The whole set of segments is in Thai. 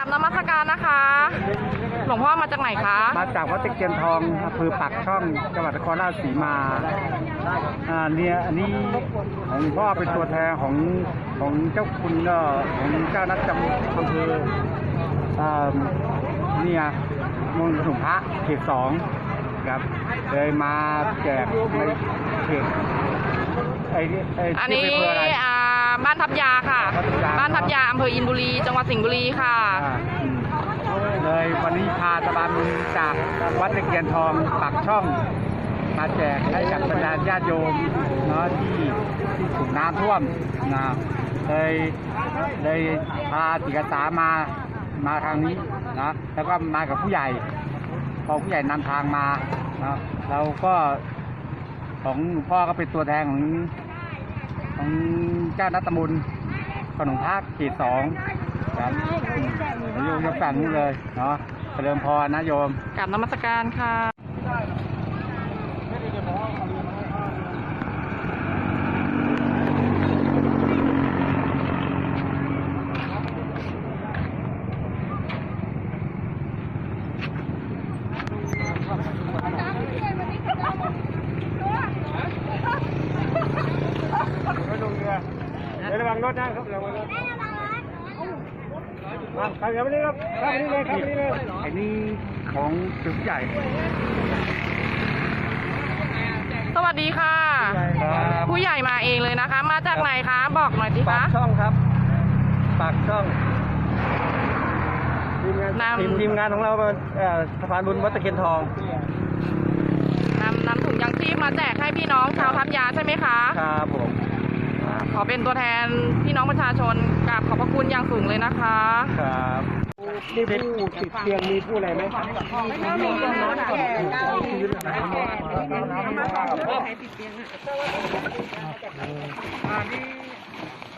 ราบนมัสการนะคะ หลวงพ่อมาจากไหนคะ มาจากวัดตะเกียนทองอำเภอปากช่องจังหวัดนครราชสีมาอ่าเนี่ยอันนี้ของพ่อเป็นตัวแทนของของเจ้าคุณก็ของเจ้านักจำอำเภออ่าเนี่ยเมงขนมพระเขตสองครับเลยมาแจกในเขตไอ้ไอ้อันที่นี้เป็นเบอร์อะไร อ่า บ้านทับยาค่ะบ้านทับยาบ้านทับยาอำเภออินบุรี จังหวัดสิงห์บุรีค่ะอ่าอืมเลยวันนี้พาตะบันจากวัดตะเกียนทองปากช่อง มาแจกให้กับบรรดาญาติโยมเนาะที่ที่ถูกน้ำท่วมนะเลยเลยพาจิกษามามาทางนี้นะแล้วก็มากับผู้ใหญ่พอผู้ใหญ่นำทางมานะเราก็ของหลวงพ่อก็เป็นตัวแทนของ ของเจ้านัตตมุลขนมภาคเขตสองครับอืมโยมยกสั่งนี้เลยเนาะเจริญพรนะโยมกราบนมัสการค่ะ ไม่ลงเรือเดี๋ยวระวังรถนะครับระวังรถ มาครับนี่เลยครับนี่เลยเข้าไปนี่เลยไอ้นี่ของถึงใหญ่สวัสดีค่ะ ครับผู้ใหญ่มาเองเลยนะคะ มาจากไหนคะ บอกหน่อยสิปาคะ กช่องครับ ปากช่องนำ ทีมทีมงานของเราเป็นเอ่อสะพานบุญวัดตะเคียนทองนำนำถุงยางชีพมาแจกให้พี่น้องชาวทับยาใช่ไหมคะ ครับผม ขอเป็นตัวแทนพี่น้องประชาชนกราบขอบพระคุณอย่างสูงเลยนะคะ ครับมีผู้ติดเตียงมีผู้อะไรไหม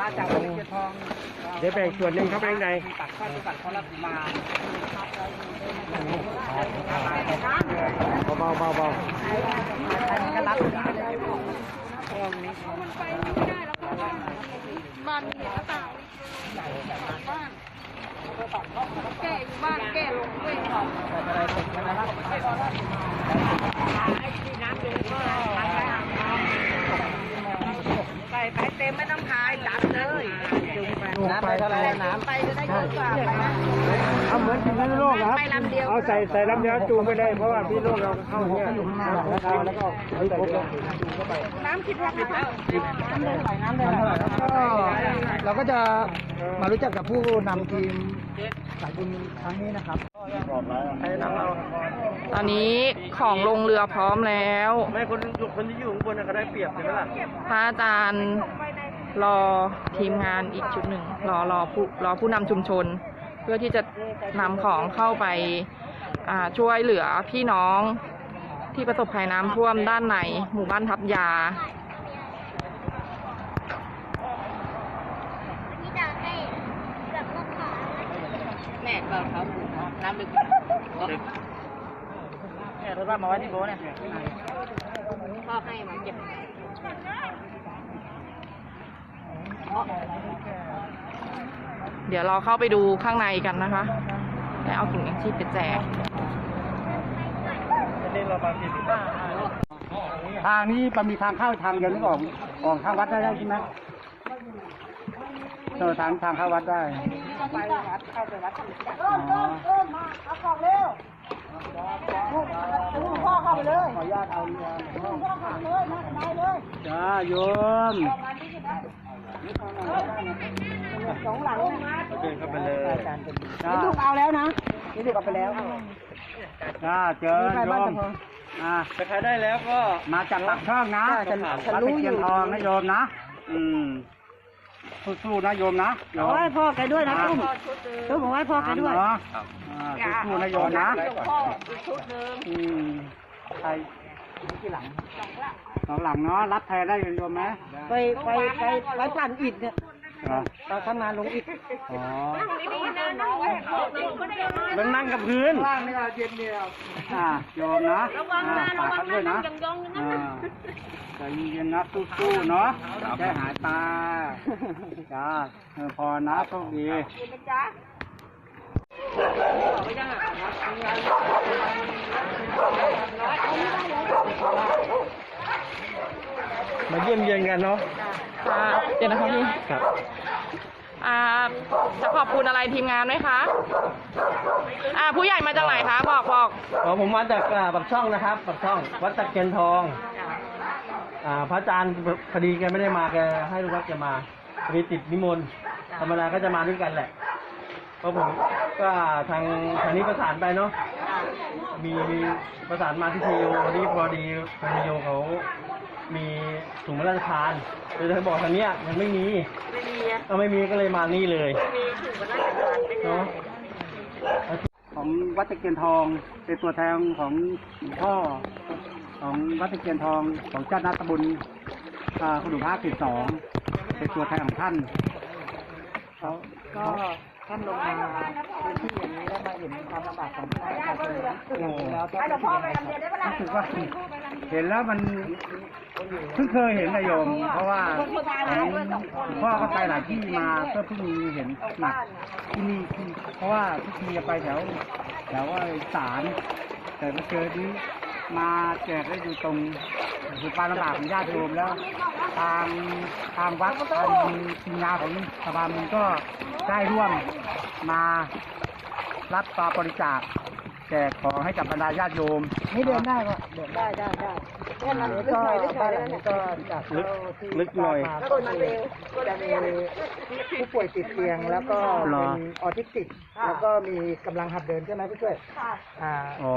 มาจากวัดตะเคียนทอง เดี๋ยวแบ่งส่วนหนึ่งเข้าไปข้างในปากช่องจังหวัดนครราชสีมาเบาเบาเบาก็รับ บ้านมีหน้าต่างบ้านแก่อยู่บ้านแก่ลงด้วยไปไปเต็มไม่ต้องทายจับเลยน้ำไปเท่าไหร่แล้วน้ำ เยอะกว่าไปนะเอาเหมือนที่พี่โลกครับไปลำเดียวเอาใส่ใส่ลำเดียวจูงไปเลยเพราะว่าพี่โลกเราเข้าเนี่ยแล้วก็แล้วก็เอาใส่เลยน้ำคิดว่านะคะเราก็จะมารู้จักกับผู้นำทีมสายบุญครั้งนี้นะครับใครนำเราตอนนี้ของลงเรือพร้อมแล้ว ไม่คนอยู่คนที่อยู่ข้างบนน่ะก็ได้เปรียบใช่ไหมล่ะพระอาจารย์ รอทีมงานอีกชุดหนึ่งรอรอผู้รอผู้นำชุมชน เพื่อที่จะนำของเข้าไปอ่าช่วยเหลือพี่น้องที่ประสบภัยน้ำท่วมด้านในหมู่บ้านทับยาแม่ก็เขาน้ำลึกเนี่ยรถบ้านมาไว้ที่โบเนี่ยพ่อให้มาเก็บ เดี๋ยวเราเข้าไปดูข้างในกันนะคะแล้วเอาถุงยางชีพไปแจกนี่เรามาผิดทางนี้มันมีทางเข้าทางเดียวนึกออกออกทางวัดได้ใช่ไหมเออทางทางเข้าวัดได้ไปวัดเข้าไปวัดอ๋อเอาของเร็วลูกพ่อเข้าไปเลยขออนุญาตเอาเรือลูกพ่อเข้าไปเลยมาไหนเลยจ้าโยม สองหลังเดินเข้าไปเลยจ้าลูกเอาแล้วนะนี่ลูกเอาไปแล้วจ้าเจอโยมอ่าแต่ใครได้แล้วก็มาจากปากช่องนะฉันฉันวัดรู้ตะอยู่เคียนทองนะโยมนะ อืมสู้ๆนะโยมนะโยมเอาไว้พ่อแกด้วยนะตุ้มตุ้มเอาไว้พ่อแกด้วยเนาะอ่าสู้ๆนะโยมนะพ่ออีกชุดหนึ่งอืมใคร ที่หลังสองหลังเนาะรับแทนได้โยมไหมไปไปไปไปปั่นอิฐเนี่ยเหรอเราทำงานลงอิฐอ๋อมันนั่งกับพื้นล่างนี่เย็นเดียวอ่าโยมนะอ่าฝากกันด้วยนะอ่าใจเย็นๆนะสู้ๆเนาะแค่หายตาจ้าเออพอนะโชคดีจ้า มาเยี่ยมเยียนกันเนาะค่ะเดี๋ยวนะคะพี่ครับ อ่าจะขอบคุณอะไรทีมงานไหมคะ อ่า ผู้ใหญ่มาจากไหนคะ บอกบอกอ๋อผมมาจากอ่าปากช่องนะครับปากช่อง วัดตะเกียนทอง อ่าพระอาจารย์พอดีแกไม่ได้มาแกให้ลูกวัดแกมาพอดีติดนิมนต์ธรรมดาก็จะมาด้วยกันแหละเพราะผม ก็ทางทางนี้ประสานไปเนาะมีประสานมาที่เทโยพอดีพอดีทางเทโยเขามีถุงพระราชทานเลยเธอบอกทางเนี้ยยังไม่มีไม่มีก็ไม่มีก็เลยมานี่เลยมีถุงพระราชทานเนาะของวัดตะเกียนทองเป็นตัวแทนของหลวงพ่อของวัดตะเกียนทองของเจ้าหน้าตำบลอ่าขนุนภาคสิบสองเป็นตัวแทนของท่านเขาก็ ท่านลงมาพื้นที่อย่างนี้แล้วมาเห็นความลำบากของประชาชนแล้วก็รู้สึกยังไงครับรู้สึกว่าเห็นแล้วมันเพิ่งเคยเห็นนะโยม เพราะว่าพ่อก็ไปหลายที่มาก็เพิ่งมีเห็นหนักที่นี่เพราะว่าทุกทีจะไปแถวแถวว่าสารแต่มาเจอนี้มาแจกได้อยู่ตรงคือความลำบากของญาติโยมแล้ว ทางทางวัดทางทีมงานของสภามันก็ได้ร่วมมารับปาบริจาคแจกของให้กับบรรดาญาติโยมนี่เดินได้ก็เดินได้ได้ได้แล้วก็บ้านหลังนี้ก็จากลึกเข้าที่ลึกหน่อยก็มีจะมีผู้ป่วยติดเตียงแล้วก็เหรอเป็นออทิสติกแล้วก็มีกำลังหัดเดินใช่ไหมผู้ช่วยอ่าอ๋อ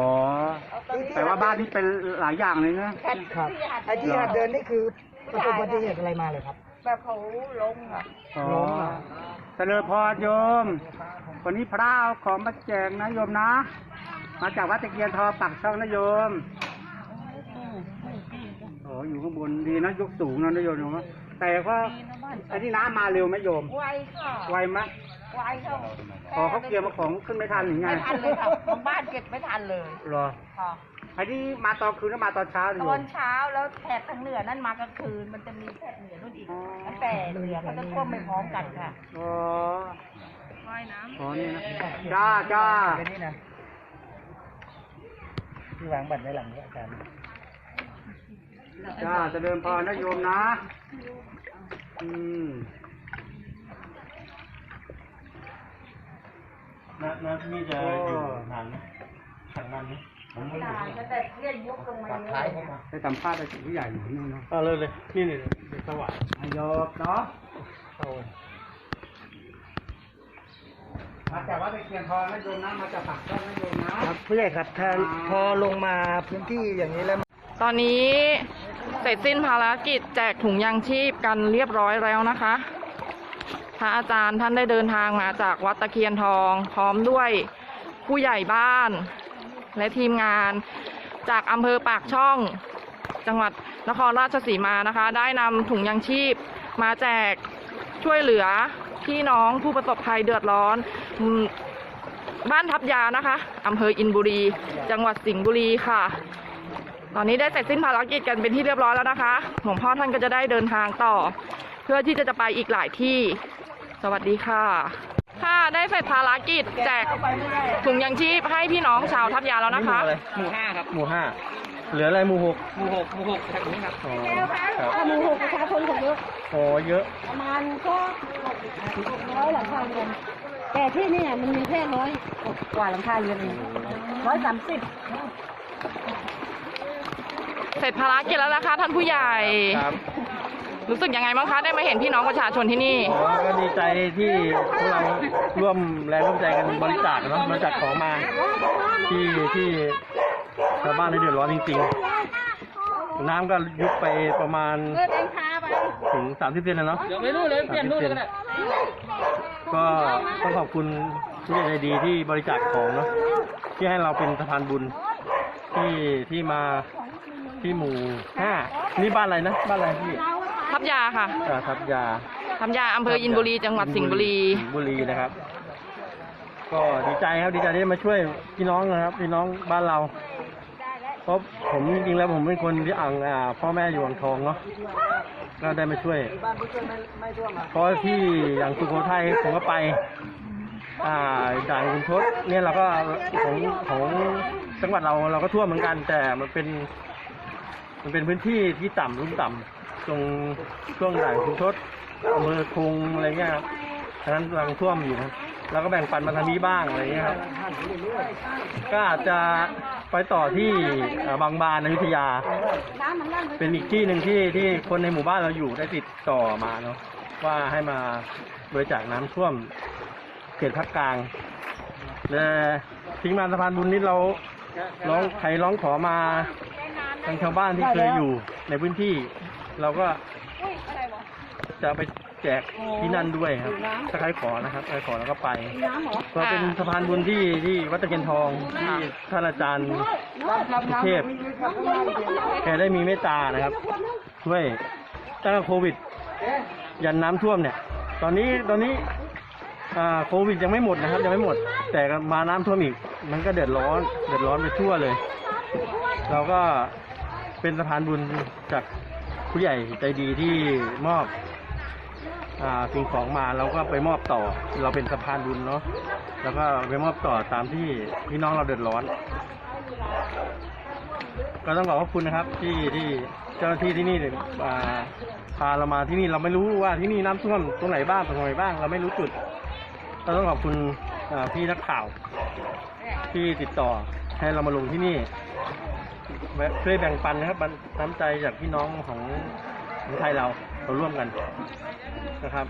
แต่ว่าบ้านนี้เป็นหลายอย่างเลยนะครับไอ้ที่หัดเดินนี่คือ ประสบอุบัติเหตุอะไรมาเลยครับ แบบเขาล้มค่ะอ๋อล้มอะเจริญพรโยม วันนี้พระเอาของมาแจกนะโยมนะ มาจากวัดตะเกียนทองปักช่องนะโยมโอ้อยู่ข้างบนดีนะยกสูงนะนะโยมนะแต่ก็ไอ้ที่น้ำมาเร็วไหมโยม ไวค่ะ ไวไหมไวค่ะพอเขาเกี่ยวมาของขึ้นไม่ทันหรือไงไม่ทันเลยค่ะของบ้านเก็บไม่ทันเลย เหรอค่ะ ไอ้ที่มาตอนคืนแล้วมาตอนเช้าโยตอนม เช้าแล้วแถบทางเหนือนั่นมากลางคืน มันจะมีแถบเหนือนู่นอีกตั้งแต่เหนือเขาจะท่วมไม่พร้อมกันค่ะอ๋อว่ายน้ำ อ๋อนี่นะจ้าจ้าอันนี้นะที่วางบัตรไว้หลังนี้อาจารย์จ้าเจะเดินพรนะโยมนะอืมน้ำน้ำที่นี่จะอยู่นานไหมขังนานไหม ผมไม่รู้แต่เรียกยกลงมาเยอะเลยไปสัมภาษณ์ไปถึงผู้ใหญ่อยู่นู่นเนาะเอาเลยเลยนี่นี่เด็กสว่างอาโยบเนาะมาจากวัดตะเคียนทองนะโยมนะมาจากปากช่องนะโยมนะครับผู้ใหญ่ครับถ้าพอลงมาพื้นที่อย่างนี้แล้วตอนนี้เสร็จสิ้นภารกิจแจกถุงยางชีพกันเรียบร้อยแล้วนะคะ พระอาจารย์ท่านได้เดินทางมาจากวัดตะเคียนทอง พร้อมด้วยผู้ใหญ่บ้าน และทีมงานจากอำเภอปากช่อง จังหวัดนครราชสีมานะคะ ได้นำถุงยางชีพมาแจกช่วยเหลือพี่น้องผู้ประสบภัยเดือดร้อน บ้านทับยานะคะอำเภออินบุรี จังหวัดสิงห์บุรีค่ะ ตอนนี้ได้เสร็จสิ้นภารกิจกันเป็นที่เรียบร้อยแล้วนะคะหลวงพ่อท่านก็จะได้เดินทางต่อ เพื่อที่จะจะไปอีกหลายที่ สวัสดีค่ะ ค่ะได้เสร็จภารกิจแจกถุงยังชีพให้พี่น้องชาวทับยาแล้วนะคะ หมู่ห้าครับหมู่ห้าเหลืออะไรหมู่หกหมู่หกหมู่หกแถวนี้ครับอ๋อครับหมู่หกประชาชนของเยอะอ๋อเยอะ ประมาณก็ร้อยหลังคาเรือนแต่ที่เนี่ยมันมีแค่ร้อยกว่าหลังคาเรือนเองร้อยสามสิบเสร็จภารกิจแล้วนะคะท่านผู้ใหญ่ครับ รู้สึกยังไงบ้างคะได้มาเห็นพี่น้องประชาชนที่นี่อ๋อก็ดีใจที่พวกเราร่วมแรงร่วมใจกันบริจาคเนาะบริจาคของมาที่ที่ชาวบ้านที่เดือดร้อนจริงๆ น้ำก็ยุบไปประมาณเพื่อเองพาไปถึง 30เซนแล้วเนาะเดี๋ยวไปนู่นเลยเปลี่ยนนู่นเลยก็ได้ก็ต้องขอบคุณผู้ใหญ่ใจดีที่บริจาคของเนาะที่ให้เราเป็นสะพานบุญที่ที่มาที่หมู่ห้านี่บ้านอะไรนะ บ้านอะไรพี่ ทับยาค่ะอ่าทับยาทับยาอำเภออินบุรีจังหวัดสิงห์บุรีสิงห์บุรีนะครับ ก็ดีใจครับดีใจที่ได้มาช่วยพี่น้องนะครับพี่น้องบ้านเราเพราะผมจริงๆแล้วผมเป็นคนที่อ่างอ่าพ่อแม่อยู่อ่างทองเนาะก็ได้มาช่วยบ้านผู้ช่วยไม่ไม่ท่วมอะเพราะที่อย่างสุโขทัยผมก็ไป อ่าด่านคุณทศเนี่ยเราก็ของของจังหวัดเราเราก็ท่วมเหมือนกัน แต่มันเป็น มันเป็นพื้นที่ที่ต่ำลุ่มต่ำ ตรงช่วงด่านคุณทศอำเภอคงอะไรเงี้ยครับฉะนั้นกำลังท่วมอยู่นะเราก็แบ่งปันมาทางนี้บ้างอะไรเงี้ยครับ ก็อาจจะไปต่อที่เอ่อบางบานอยุธยา เป็นอีกที่หนึ่งที่ที่คนในหมู่บ้านเราอยู่ได้ติดต่อมาเนาะว่าให้มาบริจาคน้ำท่วมเขตภาคกลางและทิ้งมานสะพานบุญนี้เราร้องใครร้องขอมา ทางชาวบ้านที่เคยอยู่ในพื้นที่ เราก็จะไปแจกที่นั่นด้วยครับถ้าใครขอนะครับใครขอเราก็ไปก็เป็นสะพานบุญที่ที่วัดตะเคียนทองที่ท่านอาจารย์พิเทพแกได้มีเมตตานะครับ ช่วยตั้งแต่โควิด ยันน้ำท่วมเนี่ย ตอนนี้ตอนนี้อ่าโควิดยังไม่หมดนะครับ ยังไม่หมด แต่มาน้ำท่วมอีก มันก็เดือดร้อน เดือดร้อนไปทั่วเลย เราก็ เป็นสะพานบุญจากผู้ใหญ่ใจดีที่มอบอสิ่งของมาเราก็ไปมอบต่อ เราเป็นสะพานบุญเนาะแล้วก็ไปมอบต่อตามที่พี่น้องเราเดือดร้อน ก็ต้องขอบพระคุณนะครับ ที่ที่เจ้าหน้าที่ที่นี่่าพาเรามาที่นี่เราไม่รู้ว่าที่นี่น้ำท่วมตรงไหนบ้างตรงไหนบ้าง เราไม่รู้จุดเราต้องขอบคุณพี่นักข่าวที่ติดต่อให้เรามาลงที่นี่ แวะช่วยแบ่งปันนะครับนน้ำใจจากพี่น้องของของไทยเราเราร่วมกันนะครับ